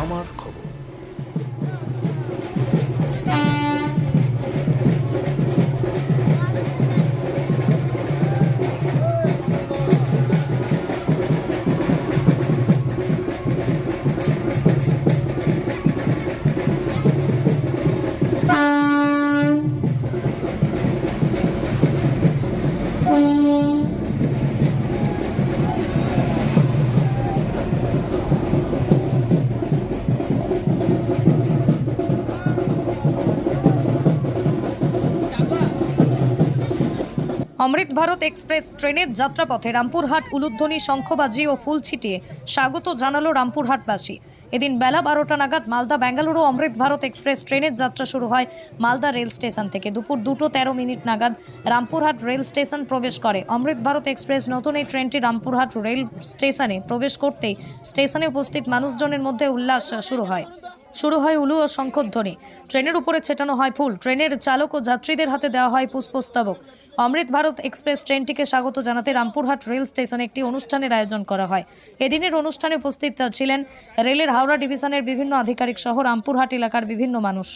আমার খবর। অমৃত ভারত এক্সপ্রেস ট্রেনের যাত্রাপথে রামপুরহাট, উলুধ্বনি, শঙ্খবাজি ও ফুল ছিটিয়ে স্বাগত জানালো রামপুরহাটবাসী। এদিন বেলা বারোটা নাগাদ মালদা বেঙ্গালুরু অমৃত ভারত এক্সপ্রেস ট্রেনের যাত্রা শুরু হয় মালদা রেল স্টেশন থেকে। দুপুর দুটো তেরো মিনিট নাগাদ রামপুরহাট রেল স্টেশন প্রবেশ করে। অমৃত ভারত এক্সপ্রেস নতুন এই ট্রেনটি রামপুরহাট রেল স্টেশনে প্রবেশ করতেই স্টেশনে উপস্থিত মানুষজনের মধ্যে উল্লাস শুরু হয়। শুরু হয় উলু ও শঙ্খধ্বনি। ট্রেনের উপরে ছেটানো হয় ফুল। ট্রেনের চালক ও যাত্রীদের হাতে দেওয়া হয় পুষ্পস্তবক। অমৃত ভারত এক্সপ্রেস ট্রেনটিকে স্বাগত জানাতে রামপুরহাট রেল স্টেশনে একটি অনুষ্ঠানের আয়োজন করা হয়। এদিনের অনুষ্ঠানে উপস্থিত ছিলেন রেলের হাওড়া ডিভিশনের বিভিন্ন আধিকারিক সহ রামপুরহাট এলাকার বিভিন্ন মানুষ।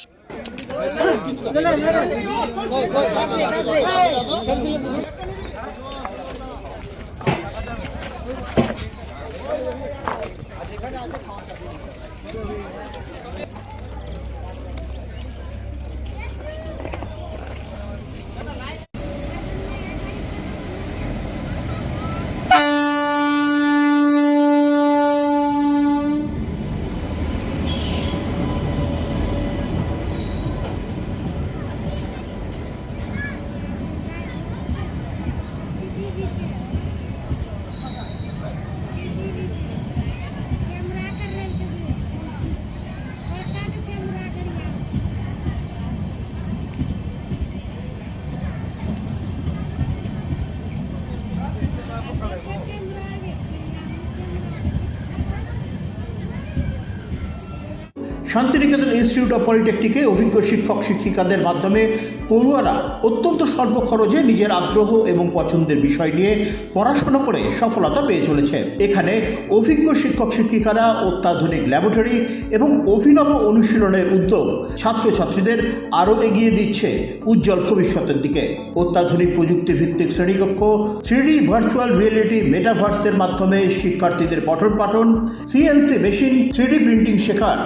শান্তিনিকেতন ইনস্টিটিউট অফ পলিটেকনিকে অভিজ্ঞ শিক্ষক শিক্ষিকাদের মাধ্যমে পড়ুয়ারা অত্যন্ত স্বল্প খরচে নিজের আগ্রহ এবং পছন্দের বিষয় নিয়ে পড়াশোনা করে সফলতা পেয়ে চলেছে। এখানে অভিজ্ঞ শিক্ষক শিক্ষিকারা অত্যাধুনিক ল্যাবরেটরি এবং অভিনব অনুশীলনের উদ্যোগ ছাত্রছাত্রীদের আরও এগিয়ে দিচ্ছে উজ্জ্বল ভবিষ্যতের দিকে। অত্যাধুনিক প্রযুক্তি ভিত্তিক শ্রেণীকক্ষ, থ্রিডি ভার্চুয়াল রিয়েলিটি মেটাভার্সের মাধ্যমে শিক্ষার্থীদের পঠন পাঠন সিএনসি মেশিন, থ্রিডি প্রিন্টিং শেখার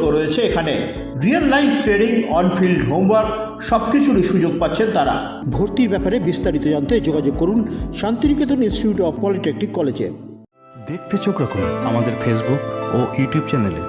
সুযোগও রয়েছে এখানে। Real life training on field homework সব কিছুরই সুযোগ পাচ্ছেন তারা। ভর্তির ব্যাপারে বিস্তারিত জানতে যোগাযোগ করুন শান্তিনিকেতন ইনস্টিটিউট অফ পলিটেকনিক কলেজে দেখতে চোখ রাখুন আমাদের ফেসবুক ও ইউটিউব চ্যানেলে